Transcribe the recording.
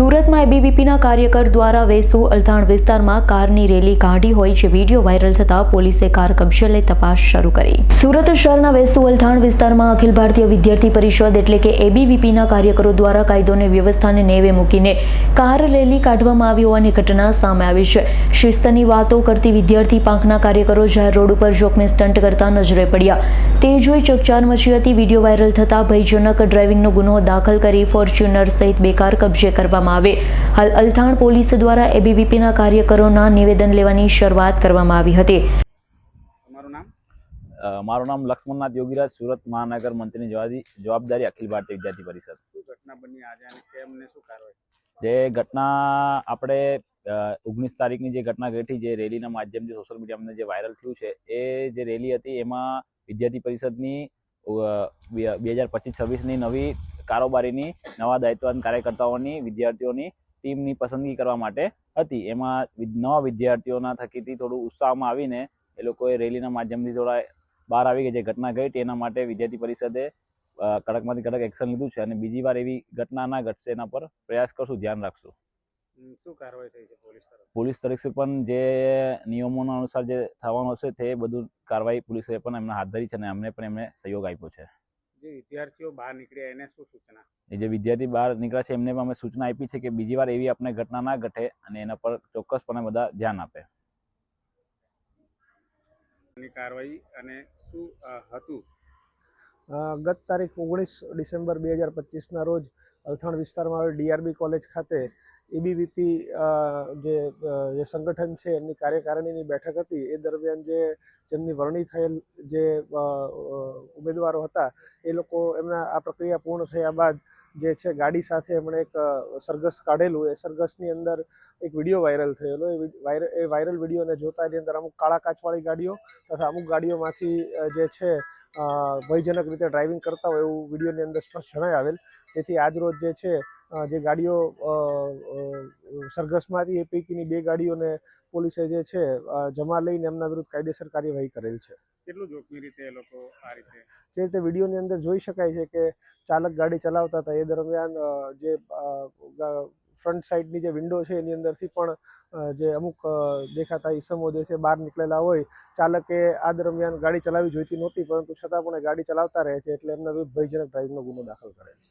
સુરતમાં એબીવીપીના કાર્યકર દ્વારા વેસુ અલથાણ વિસ્તારમાં કારની રેલી કાઢી હોય છે વીડિયો વાયરલ થતા પોલીસે કાર કબજે લઈ તપાસ શરૂ કરી. સુરત શહેરના વેસુ અલથાણ વિસ્તારમાં અખિલ ભારતીય વિદ્યાર્થી પરિષદ એટલે કે એબીવીપીના કાર્યકરો દ્વારા કાયદો અને વ્યવસ્થાને નેવે મૂકીને કાર રેલી કાઢવામાં આવી હોવાની ઘટના સામે આવી છે. શિસ્તની વાતો કરતી વિદ્યાર્થી પાંખના કાર્યકરો જાહેર રોડ ઉપર જોખમી સ્ટન્ટ કરતા નજરે પડ્યા. તે જોઈ ચકચાર મચી હતી, વીડિયો વાયરલ થતા ભયજનક ડ્રાઇવિંગનો ગુનો દાખલ કરી ફોર્ચ્યુનર સહિત બે કાર કબજે કરવામાં આવે. હાલ અલથાણ પોલીસ દ્વારા એબીવીપીના કાર્યકરોના નિવેદન લેવાની શરૂઆત કરવામાં આવી હતી. તમારું નામ? અ, મારું નામ લક્ષ્મણનાથ યોગીરાજ સુરત મહાનગર મંત્રીની જવાબદારી જવાબદારી અખિલ ભારતીય વિદ્યાર્થી પરિષદ. શું ઘટના બની આજે અને કેમને શું કાર્યવાહી જે ઘટના આપણે ઓગણીસ તારીખની જે ઘટના ઘટી જે રેલીના માધ્યમથી સોશિયલ મીડિયામાં જે વાયરલ થયું છે એ જે રેલી હતી એમાં વિદ્યાર્થી પરિષદની બે હજાર પચીસ છવ્વીસની નવી કારોબારીની નવા દાયિત્વવાન કાર્યકર્તાઓની વિદ્યાર્થીઓની ટીમની પસંદગી કરવા માટે હતી. એમાં નવા વિદ્યાર્થીઓના થકીથી થોડું ઉત્સાહમાં આવીને એ લોકોએ રેલીના માધ્યમથી થોડા બહાર આવી ગઈ જે ઘટના ઘટી એના માટે વિદ્યાર્થી પરિષદે કડકમાંથી કડક એક્શન લીધું છે અને બીજી વાર એવી ઘટના ના ઘટશે એના પર પ્રયાસ કરશું. ધ્યાન રાખશું. શું કાર્યવાહી થઈ છે પોલીસ તરફ? પોલીસ તરફથી પણ જે નિયમોના અનુસાર જે થવાનું હશે તે બધું કાર્યવાહી પોલીસે પણ એમને હાથ ધરી છે અને અમને પણ એમને સહયોગ આપ્યો છે. જે વિદ્યાર્થીઓ બહાર નીકળ્યા એને શું સૂચના? એ જે વિદ્યાર્થી બહાર નીકળ્યા છે એમને પણ અમે સૂચના આપી છે કે બીજી વાર એવી આપણે ઘટના ના ઘટે અને એના પર ચોક્કસપણે બધા ધ્યાન આપે. કાર્યવાહી અને શું હતું? અ, ગત તારીખ ઓગણીસ ડિસેમ્બર બે હજાર પચીસના રોજ અલથાણ વિસ્તારમાં આવેલ ડીઆરબી કોલેજ ખાતે એબીવીપી જે જે સંગઠન છે, એમની કાર્યકારિણીની બેઠક હતી. એ દરમિયાન જે જેમની વરણી થયેલ જે ઉમેદવારો હતા, એ લોકો એમના આ પ્રક્રિયા પૂર્ણ થયા બાદ જે છે, ગાડી સાથે એમણે એક સરઘસ કાઢેલું. એ સરઘસની અંદર એક વીડિયો વાયરલ થયેલો. એ એ વાયરલ વિડીયોને જોતા એની અંદર અમુક કાળા કાચવાળી ગાડીઓ તથા અમુક ગાડીઓમાંથી જે છે ભયજનક રીતે ડ્રાઇવિંગ કરતા હોય એવું વિડીયોની અંદર સ્પષ્ટ જણાય આવેલ. જેથી આજરોજ જે છે જે ગાડીઓ અ, અ, સરઘસમાં હતી એ પૈકીની બે ગાડીઓને પોલીસે જે છે જમા લઈને એમના વિરુદ્ધ કાયદેસર કાર્યવાહી કરેલ છે. કેટલું જોખમી રીતે એ લોકો આ રીતે જે રીતે વિડીયોની અંદર જોઈ શકાય છે કે ચાલક ગાડી ચલાવતા હતા એ દરમિયાન જે ફ્રન્ટ સાઈડની જે વિન્ડો છે એની અંદરથી પણ જે અમુક દેખાતા ઈસમો જે છે બહાર નીકળેલા હોય ચાલકે આ દરમિયાન ગાડી ચલાવી જોઈતી નહોતી પરંતુ છતાં પણ એ ગાડી ચલાવતા રહે છે એટલે એમના વિરુદ્ધ ભયજનક ડ્રાઇવિંગનો ગુનો દાખલ કરેલ છે.